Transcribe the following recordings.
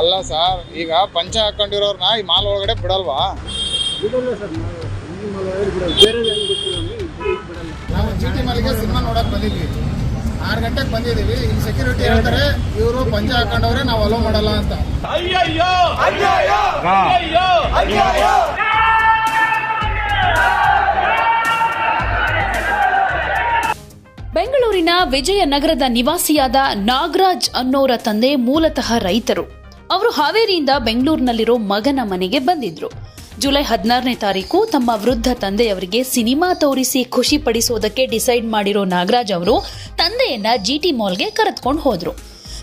ಅಲ್ಲ ಸರ್ ಈಗ ಪಂಚ ಹಾಕೊಂಡಿರೋರ್ನ ಈ ಮಾಲ್ ಒಳಗಡೆ ಬಿಡಲ್ವಾ? ನಾವು ಈ ಮಲ ಬಿಡಲ್ಲ. ಬೇರೆ ಏನು ಗೊತ್ತಿಲ್ಲ ನಮಗೆ ಇದು ಬಿಡಲ್ಲ. ನಾವು ಜಿ ಟಿ ಮಾಲ್ಗೆ ಸಿನಿಮಾ ನೋಡಕ್ ಬಂದಿದ್ವಿ. ಆರು ಗಂಟೆಗೆ ಬಂದಿದ್ದೀವಿ. ಇಲ್ಲಿ ಸೆಕ್ಯೂರಿಟಿ ಹೇಳ್ತಾರೆ ಇವರು ಪಂಚ ಹಾಕೊಂಡವ್ರೆ ನಾವು ಅಲೋ ಮಾಡಲ್ಲ ಅಂತ. ಬೆಂಗಳೂರಿನ ವಿಜಯನಗರದ ನಿವಾಸಿಯಾದ ನಾಗರಾಜ್ ಅನ್ನೋರ ತಂದೆ ಮೂಲತಃ ರೈತರು. ಅವರು ಹಾವೇರಿಯಿಂದ ಬೆಂಗಳೂರಿನಲ್ಲಿರೋ ಮಗನ ಮನೆಗೆ ಬಂದಿದ್ರು. ಜುಲೈ ಹದಿನಾರನೇ ತಾರೀಕು ತಮ್ಮ ವೃದ್ಧ ತಂದೆಯವರಿಗೆ ಸಿನಿಮಾ ತೋರಿಸಿ ಖುಷಿ ಪಡಿಸೋದಕ್ಕೆ ಡಿಸೈಡ್ ಮಾಡಿರೋ ನಾಗರಾಜ್ ಅವರು ತಂದೆಯನ್ನ ಜಿಟಿ ಮಾಲ್ಗೆ ಕರೆದುಕೊಂಡು ಹೋದ್ರು.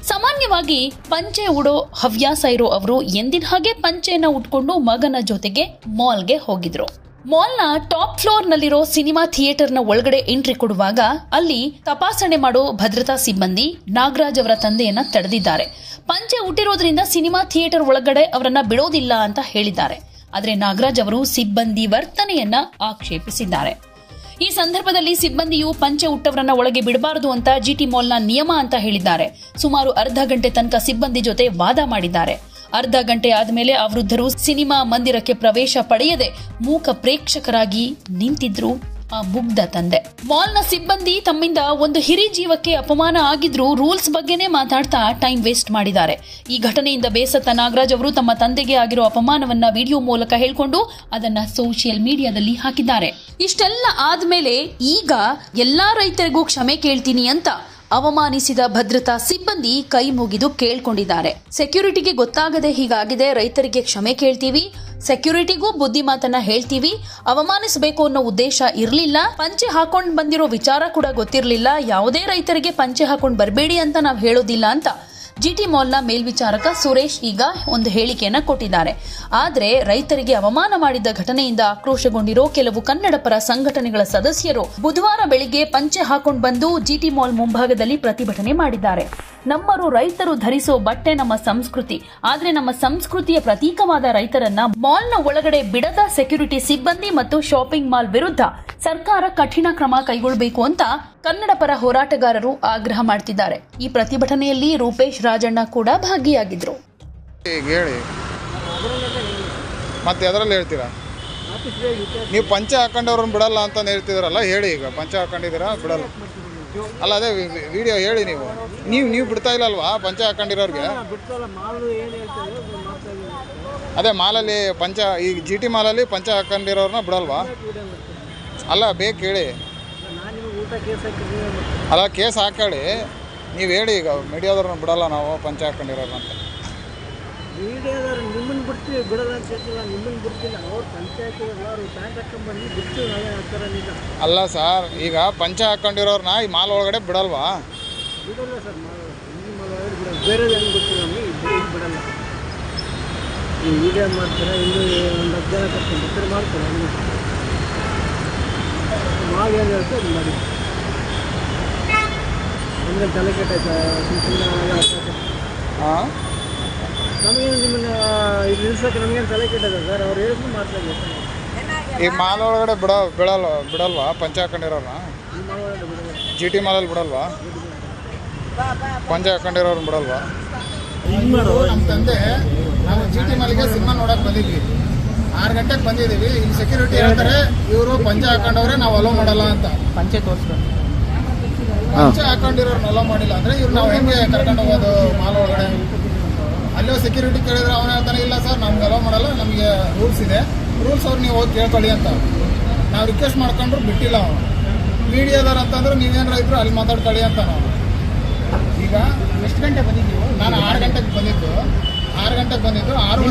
ಸಾಮಾನ್ಯವಾಗಿ ಪಂಚೆ ಉಡೋ ಹವ್ಯಾಸ ಇರೋ ಅವರು ಎಂದಿನ ಹಾಗೆ ಪಂಚೆಯನ್ನ ಉಟ್ಕೊಂಡು ಮಗನ ಜೊತೆಗೆ ಮಾಲ್ಗೆ ಹೋಗಿದ್ರು. ಮಾಲ್ನ ಟಾಪ್ ಫ್ಲೋರ್ ನಲ್ಲಿರೋ ಸಿನಿಮಾ ಥಿಯೇಟರ್ನ ಒಳಗಡೆ ಎಂಟ್ರಿ ಕೊಡುವಾಗ ಅಲ್ಲಿ ತಪಾಸಣೆ ಮಾಡೋ ಭದ್ರತಾ ಸಿಬ್ಬಂದಿ ನಾಗರಾಜ್ ಅವರ ತಂದೆಯನ್ನ ತಡೆದಿದ್ದಾರೆ. ಪಂಚೆ ಹುಟ್ಟಿರೋದ್ರಿಂದ ಸಿನಿಮಾ ಥಿಯೇಟರ್ ಒಳಗಡೆ ಅವರನ್ನ ಬಿಡೋದಿಲ್ಲ ಅಂತ ಹೇಳಿದ್ದಾರೆ. ಆದರೆ ನಾಗರಾಜ್ ಅವರು ಸಿಬ್ಬಂದಿ ವರ್ತನೆಯನ್ನ ಆಕ್ಷೇಪಿಸಿದ್ದಾರೆ. ಈ ಸಂದರ್ಭದಲ್ಲಿ ಸಿಬ್ಬಂದಿಯು ಪಂಚೆ ಹುಟ್ಟವರನ್ನ ಒಳಗೆ ಬಿಡಬಾರದು ಅಂತ ಜಿಟಿ ಮಾಲ್ನ ನಿಯಮ ಅಂತ ಹೇಳಿದ್ದಾರೆ. ಸುಮಾರು ಅರ್ಧ ಗಂಟೆ ತನಕ ಸಿಬ್ಬಂದಿ ಜೊತೆ ವಾದ ಮಾಡಿದ್ದಾರೆ. ಅರ್ಧ ಗಂಟೆ ಆದಮೇಲೆ ಆ ವೃದ್ಧರು ಸಿನಿಮಾ ಮಂದಿರಕ್ಕೆ ಪ್ರವೇಶ ಪಡೆಯದೆ ಮೂಕ ಪ್ರೇಕ್ಷಕರಾಗಿ ನಿಂತಿದ್ರು ಆ ಮುಗ್ಧ ತಂದೆ. ಮಾಲ್ನ ಸಿಬ್ಬಂದಿ ತಮ್ಮಿಂದ ಒಂದು ಹಿರಿ ಜೀವಕ್ಕೆ ಅಪಮಾನ ಆಗಿದ್ರು ರೂಲ್ಸ್ ಬಗ್ಗೆನೇ ಮಾತಾಡ್ತಾ ಟೈಮ್ ವೇಸ್ಟ್ ಮಾಡಿದ್ದಾರೆ. ಈ ಘಟನೆಯಿಂದ ಬೇಸತ್ತ ನಾಗರಾಜ್ ಅವರು ತಮ್ಮ ತಂದೆಗೆ ಆಗಿರೋ ಅಪಮಾನವನ್ನ ವಿಡಿಯೋ ಮೂಲಕ ಹೇಳ್ಕೊಂಡು ಅದನ್ನ ಸೋಷಿಯಲ್ ಮೀಡಿಯಾದಲ್ಲಿ ಹಾಕಿದ್ದಾರೆ. ಇಷ್ಟೆಲ್ಲ ಆದ್ಮೇಲೆ ಈಗ ಎಲ್ಲಾ ರೈತರಿಗೂ ಕ್ಷಮೆ ಕೇಳ್ತೀನಿ ಅಂತ ಅವಮಾನಿಸಿದ ಭದ್ರತಾ ಸಿಬ್ಬಂದಿ ಕೈ ಮುಗಿದು ಕೇಳ್ಕೊಂಡಿದ್ದಾರೆ. ಸೆಕ್ಯೂರಿಟಿಗೆ ಗೊತ್ತಾಗದೆ ಹೀಗಾಗಿದೆ. ರೈತರಿಗೆ ಕ್ಷಮೆ ಕೇಳ್ತೀವಿ. ಸೆಕ್ಯೂರಿಟಿಗೂ ಬುದ್ಧಿ ಮಾತನ್ನ ಹೇಳ್ತೀವಿ. ಅವಮಾನಿಸಬೇಕು ಅನ್ನೋ ಉದ್ದೇಶ ಇರಲಿಲ್ಲ. ಪಂಚೆ ಹಾಕೊಂಡ್ ಬಂದಿರೋ ವಿಚಾರ ಕೂಡ ಗೊತ್ತಿರಲಿಲ್ಲ. ಯಾವುದೇ ರೈತರಿಗೆ ಪಂಚೆ ಹಾಕೊಂಡ್ ಬರಬೇಡಿ ಅಂತ ನಾವು ಹೇಳೋದಿಲ್ಲ ಅಂತ ಜಿಟಿ ಮಾಲ್ನ ಮೇಲ್ವಿಚಾರಕ ಸುರೇಶ್ ಈಗ ಒಂದು ಹೇಳಿಕೆಯನ್ನ ಕೊಟ್ಟಿದ್ದಾರೆ. ಆದರೆ ರೈತರಿಗೆ ಅವಮಾನ ಮಾಡಿದ ಘಟನೆಯಿಂದ ಆಕ್ರೋಶಗೊಂಡಿರೋ ಕೆಲವು ಕನ್ನಡ ಪರ ಸಂಘಟನೆಗಳ ಸದಸ್ಯರು ಬುಧವಾರ ಬೆಳಿಗ್ಗೆ ಪಂಚೆ ಹಾಕೊಂಡು ಬಂದು ಜಿಟಿ ಮಾಲ್ ಮುಂಭಾಗದಲ್ಲಿ ಪ್ರತಿಭಟನೆ ಮಾಡಿದ್ದಾರೆ. ನಮ್ಮರು ರೈತರು ಧರಿಸೋ ಬಟ್ಟೆ ನಮ್ಮ ಸಂಸ್ಕೃತಿ. ಆದರೆ ನಮ್ಮ ಸಂಸ್ಕೃತಿಯ ಪ್ರತೀಕವಾದ ರೈತರನ್ನ ಮಾಲ್ನ ಒಳಗಡೆ ಬಿಡದ ಸೆಕ್ಯೂರಿಟಿ ಸಿಬ್ಬಂದಿ ಮತ್ತು ಶಾಪಿಂಗ್ ಮಾಲ್ ವಿರುದ್ಧ ಸರ್ಕಾರ ಕಠಿಣ ಕ್ರಮ ಕೈಗೊಳ್ಳಬೇಕು ಅಂತ ಕನ್ನಡ ಪರ ಹೋರಾಟಗಾರರು ಆಗ್ರಹ ಮಾಡ್ತಿದ್ದಾರೆ. ಈ ಪ್ರತಿಭಟನೆಯಲ್ಲಿ ರೂಪೇಶ್ ರಾಜಣ್ಣ ಕೂಡ ಭಾಗಿಯಾಗಿದ್ರು. ಮತ್ತೆ ಅದರಲ್ಲಿ ಹೇಳ್ತೀರಾ? ನೀವು ಪಂಚ ಹಾಕೊಂಡವ್ರನ್ನ ಬಿಡಲ್ಲ ಅಂತ ಹೇಳ್ತಿದ್ರಲ್ಲ, ಹೇಳಿ ಈಗ. ಪಂಚ ಹಾಕೊಂಡಿದ್ದೀರಾ? ಬಿಡಲ್ಲ. ಅಲ್ಲ, ಅದೇ ವಿಡಿಯೋ ಹೇಳಿ ನೀವು. ನೀವು ನೀವು ಬಿಡ್ತಾ ಇಲ್ಲಲ್ವಾ ಪಂಚ ಹಾಕೊಂಡಿರೋರಿಗೆ? ಅದು ಮಾಲಲ್ಲಿ ಪಂಚ, ಈ ಜಿ ಟಿ ಮಾಲಲ್ಲಿ ಪಂಚ ಹಾಕೊಂಡಿರೋರ್ನ ಬಿಡಲ್ವಾ? ಅಲ್ಲ ಬೇಕು ಹೇಳಿ ನಾನು ನಿಮಗೆ ಊಟ ಕೇಸ್ ಹಾಕಿದ್ರೆ ಅಲ್ಲ ಕೇಸ್ ಹಾಕೊಳ್ಳಿ ನೀವು ಹೇಳಿ ಈಗ ಮೀಡಿಯಾದವ್ರನ್ನ ಬಿಡಲ್ಲ ನಾವು ಪಂಚ ಹಾಕೊಂಡಿರಲ್ಲ ಅಂತ. ಮೀಡಿಯಾದವ್ರು ನಿಮ್ಮನ್ನು ಬಿಡ್ತೀವಿ ಬಿಡಲ್ಲ ಅಂತ ಹೇಳ್ತಿಲ್ಲ. ನಿಮ್ಮನ್ನು ಬಿಡ್ತಿಲ್ಲ ಅವ್ರು ಪಂಚಾಯತ್ ಎಲ್ಲರೂ ಪ್ಯಾಂಟ್ ಹಾಕೊಂಡ್ಬಂದು ಬಿಟ್ಟು ನಾವೇ ಹಾಕ್ತಾರೆ ನಿಜ ಅಲ್ಲ ಸರ್ ಈಗ ಪಂಚ ಹಾಕೊಂಡಿರೋರ್ನ ಈ ಮಾಲ್ ಒಳಗಡೆ ಬಿಡಲ್ವಾ? ಬಿಡಲ್ಲ ಸರ್ ಬಿಡಲ್ಲ. ಬೇರೆ ನಮಗೆ ಇದು ಬಿಡಲ್ಲ. ಈ ಮಾಡ್ತಾರೆ? ಇನ್ನು ಒಂದು ಹತ್ತು ಜನ ಕರ್ಕೊಂಡು ಮಾಡ್ತಾರೆ. ಏನು ಹೇಳ್ತಾರೆ ಅದು ಮಾಡಿ ನಮಗೆ ತಲೆ ಕೆಟ್ಟೈತೆ ಹಾಂ? ನಮಗೇನು ನಿಮ್ಮನ್ನ ಇದು ನಿಲ್ಸೋಕೆ ನಮಗೇನು ತಲೆ ಕೆಟ್ಟದ ಸರ್ ಅವ್ರು ಹೇಳಿದ್ರು ಮಾಡ್ತಾರೆ ಈ ಮಾಲ್ ಒಳಗಡೆ ಬಿಡ ಬಿಡಲ್ವ ಬಿಡಲ್ವಾ? ಪಂಚ ಹಾಕೊಂಡಿರೋರ್ನ ಜಿ ಟಿ ಮಾಲಲ್ಲಿ ಬಿಡಲ್ವಾ? ಪಂಚ ಹಾಕೊಂಡಿರೋರ್ನ ಬಿಡಲ್ವಾ ನಮ್ಮ ತಂದೆ ನಾವು ಜಿ ಟಿ ಮಾಲಿಗೆ ಸಿನಿಮಾ ನೋಡಕ್ ಬಂದಿದ್ವಿ. ಆರು ಗಂಟೆಗೆ ಬಂದಿದ್ದೀವಿ. ಇಲ್ಲಿ ಸೆಕ್ಯೂರಿಟಿ ಹೇಳ್ತಾರೆ ಇವರು ಪಂಚೆ ಹಾಕೊಂಡವ್ರೆ ನಾವು ಅಲೋ ಮಾಡಲ್ಲ ಅಂತ. ಪಂಚೆ ತೋರಿಸ್ಬೇಕು ಪಂಚೆ ಹಾಕೊಂಡಿರೋರ್ನ ಅಲೋ ಮಾಡಿಲ್ಲ ಅಂದ್ರೆ ಇವ್ರು ನಾವು ಹೆಂಗೆ ಕರ್ಕೊಂಡು ಹೋಗೋದು ಮಾಲ್ ಒಳಗಡೆ? ಅಲ್ಲೋ ಸೆಕ್ಯೂರಿಟಿ ಕೇಳಿದ್ರೆ ಅವನ ಹೇಳ್ತಾನೆ ಇಲ್ಲ ಸರ್ ನಮ್ಗೆ ಅಲೋ ಮಾಡಲ್ಲ ನಮಗೆ ರೂಲ್ಸ್ ಇದೆ. ರೂಲ್ಸ್ ಅವ್ರು ನೀವು ಹೋಗಿ ಕೇಳ್ಕೊಳ್ಳಿ ಅಂತ. ನಾವು ರಿಕ್ವೆಸ್ಟ್ ಮಾಡ್ಕೊಂಡ್ರು ಬಿಟ್ಟಿಲ್ಲ ಅವನು. ಮೀಡಿಯಾದವ್ರು ಅಂತಂದ್ರೆ ನೀವೇನಾರ ಇದ್ರು ಅಲ್ಲಿ ಮಾತಾಡ್ಕೊಳ್ಳಿ ಅಂತ ನಾವು. ಈಗ ಎಷ್ಟು ಗಂಟೆ ಬಂದಿದ್ದೀವಿ ನಾನು ಆರು ಗಂಟೆಗೆ ಬಂದಿದ್ದು. ಆರು ಗಂಟೆಗೆ ಬಂದಿದ್ದು ಆರು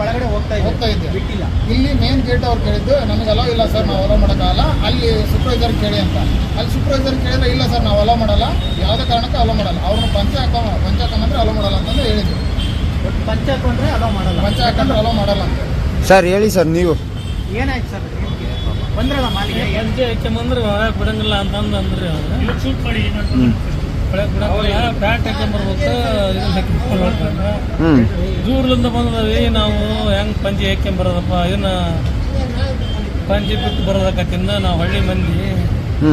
ಒಳಗಡೆ ಹೋಗ್ತಾ ಹೋಗ್ತಾ ಇದ್ದೆ ಬಿಟ್ಟಿಲ್ಲ ಇಲ್ಲಿ ಗೇಟ್ ಅವ್ರು ಕೇಳಿದ್ದು ನಮಗೆ ಅಲೋ ಇಲ್ಲ ಸರ್ ನಾವು ಅಲೋ ಮಾಡೋಕ್ಕಾಗಲ್ಲ ಅಲ್ಲಿ ಸೂಪರ್ವೈಸರ್ ಕೇಳಿ ಅಂತ. ಅಲ್ಲಿ ಸೂಪರ್ವೈಸರ್ ಕೇಳಿದ್ರೆ ಇಲ್ಲ ಸರ್ ನಾವು ಅಲೋ ಮಾಡಲ್ಲ. ಯಾವುದೇ ಕಾರಣಕ್ಕೂ ಅಲೋ ಮಾಡಲ್ಲ. ಅವ್ರನ್ನ ಪಂಚ ಹಾಕೋ ಪಂಚ ಹಾಕೊಂಡ್ರೆ ಅಲೋ ಮಾಡಲ್ಲ ಅಂತಂದು ಹೇಳಿದ್ರು. ಪಂಚೆ ಹಾಕೊಂಡ್ರೆ ಅಲೋ ಮಾಡಲ್ಲ. ಪಂಚ ಹಾಕೊಂಡ್ರೆ ಅಲೋ ಮಾಡಲ್ಲ ಅಂತ. ಸರ್ ಹೇಳಿ ಸರ್ ನೀವು. ಏನಾಯ್ತು ಸರ್ ಬಂದ್ರಲ್ಲ ಮಾಲಿಗೆ ಪಂಚೆ ಹಾಕ್ಯಂಬಂದ್ರೆ ಹೊರಗೆ ಬಿಡಂಗಿಲ್ಲ ಅಂತಂದು ಅಂದ್ರಿ ಒಳಗೆ ಬಿಡಂಗಿಲ್ಲ. ಪ್ಯಾಂಟ್ ದೂರದಿಂದ ಬಂದದವಿ ನಾವು ಹೆಂಗ್ ಪಂಚೆ ಹಾಕ್ಯಂಬರೋದಪ್ಪ ಇದನ್ನ ಪಂಚೆ ಬಿಟ್ಟು ಬರೋದಕ್ಕತ್ತಿಂದ ನಾವು ಹಳ್ಳಿ ಮಂದಿ. ಹ್ಞೂ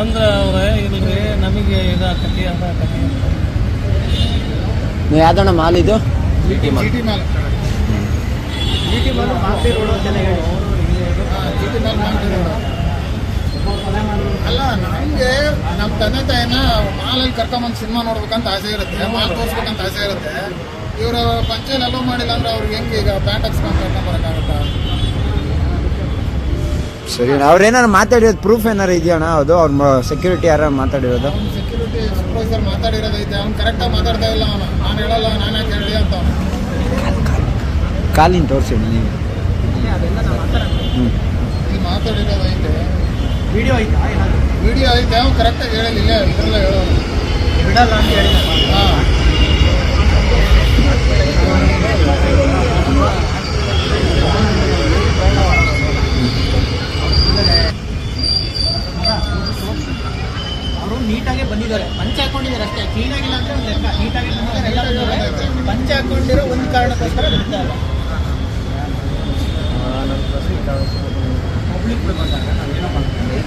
ಅಂದ್ರೆ ಅವ್ರ ಇಲ್ರಿ ನಮಗೆ ಇದಾಕತಿ ಅದಾಕತಿ ಅಂತ. ನೀವು ಯಾವ್ದಣ್ಣ ಮಾಲ್ ಇದು? ಅಲ್ಲ ನಮಗೆ ನಮ್ಮ ತಂದೆ ತಾಯಿನ ಮಾಲಲ್ಲಿ ಕರ್ಕೊಂಬಂದು ಸಿನಿಮಾ ನೋಡ್ಬೇಕಂತ ಆಸೆ ಇರುತ್ತೆ ಮಾಲ್ ತೋರಿಸ್ಬೇಕಂತ ಆಸೆ ಇರುತ್ತೆ. ಇವರು ಪಂಚಾಯಲ್ ಅಲೋ ಮಾಡಿಲ್ಲ ಅಂದ್ರೆ ಅವ್ರಿಗೆ ಹೆಂಗೆ ಈಗ ಪ್ಯಾಂಟ್ ಹಾಕ್ಸ್ಕೊಂಡು ಕರ್ಕೊಂಬರಕ್ಕಾಗುತ್ತಾ ಸರಿ ಅವ್ರು ಏನಾರು ಮಾತಾಡಿರೋದು ಪ್ರೂಫ್ ಏನಾರು ಇದೆಯಣ್ಣ ಅದು ಅವ್ರ ಸೆಕ್ಯೂರಿಟಿ ಯಾರು ಮಾತಾಡಿರೋದು? ಅವ್ನು ಸೆಕ್ಯೂರಿಟಿ ಸೂಪರ್ವೈಸರ್ ಮಾತಾಡಿರೋದೈತೆ ಅವ್ನು ಕರೆಕ್ಟಾಗಿ ಮಾತಾಡ್ತಾ ಇಲ್ಲ ಅವನು. ನಾನು ಹೇಳಲ್ಲ ನಾನು ಯಾಕೆ ಹೇಳಿ ಅಂತ. ಕಾಲಿನ ತೋರಿಸಿ ನೀವು ಇಲ್ಲಿ ಮಾತಾಡಿರೋದೈತೆ ವಿಡಿಯೋ ಐತಾ? ಏನಾದ್ರು? ವಿಡಿಯೋ ಐತೆ ಅವ್ನು ಕರೆಕ್ಟಾಗಿ ಹೇಳಿಲ್ಲ ಇದ್ರಲ್ಲ ಹೇಳೋನು ಬಿಡಲ್ಲ ಅಂತ ಹೇಳಿ ಹಾಂ ಅವರು ನೀಟಾಗಿ ಬಂದಿದ್ದಾರೆ ಪಂಚೆ ಹಾಕೊಂಡಿದ್ದಾರೆ ಅಷ್ಟೇ ಕ್ಲೀನ್ ಆಗಿಲ್ಲ ಅಂದ್ರೆ ಒಂದು ಲೆಕ್ಕ ನೀಟಾಗಿ ಬಂದಿದ್ದಾರೆ ಎಲ್ಲ ಬಂದಿದ್ದಾರೆ ಪಂಚೆ ಹಾಕೊಂಡಿರೋ ಒಂದು ಕಾರಣಕ್ಕೋಸ್ಕರ ಬಿಡ್ತಾ ಇಲ್ಲ ಪಬ್ಲಿಕ್ ಬಂದಾಗ ನಾವೇನೋ ಮಾಡ್ತೀವಿ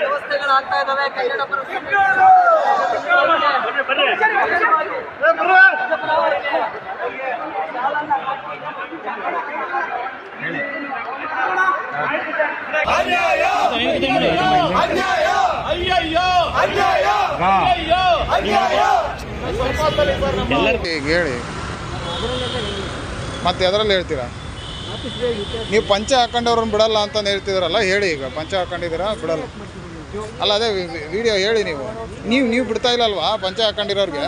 ವ್ಯವಸ್ಥೆಗಳಾಗ್ತಾ ಇದಾವೆ ಕನ್ನಡ ಈಗ ಹೇಳಿ. ಮತ್ತೆ ಎದರಲ್ಲಿ ಹೇಳ್ತೀರಾ? ನೀವು ಪಂಚ ಹಾಕೊಂಡವ್ರನ್ನ ಬಿಡಲ್ಲ ಅಂತಂದು ಹೇಳ್ತಿದ್ರಲ್ಲ, ಹೇಳಿ ಈಗ. ಪಂಚ ಹಾಕೊಂಡಿದ್ದೀರಾ, ಬಿಡಲ್ಲ. ಅಲ್ಲ ಅದೇ ವಿಡಿಯೋ ಹೇಳಿ ನೀವು. ನೀವು ನೀವು ಬಿಡ್ತಾ ಇಲ್ಲಲ್ವಾ? ಪಂಚ ಹಾಕೊಂಡಿರೋರಿಗೆ?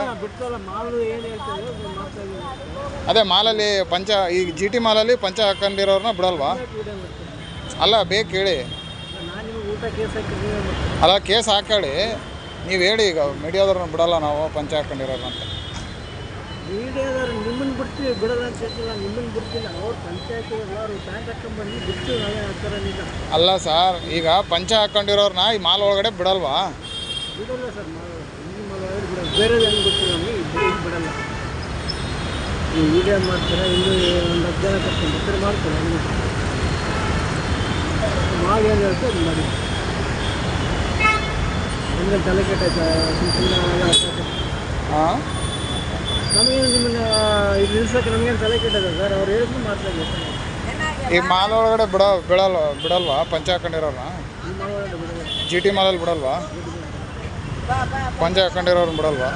ಅದು ಮಾಲಲ್ಲಿ ಪಂಚ ಈ ಜಿ ಟಿ ಮಾಲಲ್ಲಿ ಪಂಚ ಹಾಕೊಂಡಿರೋರ್ನ ಬಿಡಲ್ವಾ? ಅಲ್ಲ ಬೇಕು ಹೇಳಿ ಅಲ್ಲ ಕೇಸ್ ಹಾಕೊಳ್ಳಿ ನೀವು ಹೇಳಿ ಈಗ ಮೀಡಿಯಾದವ್ರನ್ನ ಬಿಡಲ್ಲ ನಾವು ಪಂಚ ಅಂತ. ಮೀಡಿಯಾದವ್ರು ನಿಮ್ಮನ್ನು ಬಿಡ್ತೀವಿ ಬಿಡೋಲ್ಲ ಅಂತ ಹೇಳ್ತಿಲ್ಲ ನಿಮ್ಮನ್ನು ಬಿಡ್ತಿಲ್ಲ ಅವ್ರು ಪಂಚಾಯತ್ ಎಲ್ಲರೂ ಪ್ಯಾಂಟ್ ಹಾಕೊಂಡ್ಬಂದು ಬಿಡ್ತೀವಿ ನಾವೇ ಹಾಕ್ತಾರೆ ನಿಜ ಅಲ್ಲ ಸರ್ ಈಗ ಪಂಚ ಹಾಕೊಂಡಿರೋರ್ನ ಈ ಮಾಲ್ ಒಳಗಡೆ ಬಿಡಲ್ವಾ? ಬಿಡಲ್ಲ ಸರ್ ನಾವು ಈ ಒಳಗಡೆ ಬಿಡಲ್ಲ. ಬೇರೆ ಏನು ಗೊತ್ತಿಲ್ಲ ನಮಗೆ ಇಲ್ಲಿ ಬಿಡಲ್ಲ. ನೀವು ಏನು ಮಾಡ್ತೀರಾ ಇನ್ನೂ ಒಂದು ಹತ್ತು ಜನ ಕರ್ಕೊಂಡು ಬರ್ತಾರೆ ಮಾಡ್ತಾರೆ. ಏನು ಹೇಳ್ತೀವಿ ಅದು ಮಾಡಿ. ಅಂದರೆ ತಲೆ ಕೆಟ್ಟ ಸುಮ್ಮನೆ ಹಾಂ ನಮಗೇನು ನಿಮ್ಮನ್ನ ನಮಗೇನು ತಲೆ ಕೆಟ್ಟದ ಸರ್? ಅವ್ರು ಹೇಳಿದ್ರು ಮಾತಾಡಿ ಈ ಮಾಲ್ ಒಳಗಡೆ ಬಿಡ ಬಿಡಲ್ವ ಬಿಡಲ್ವಾ? ಪಂಚ ಹಾಕೊಂಡಿರೋರ್ನ ಜಿ ಟಿ ಮಾಲಲ್ಲಿ ಬಿಡಲ್ವಾ? ಪಂಚ ಹಾಕೊಂಡಿರೋರ್ನ ಬಿಡಲ್ವಾ?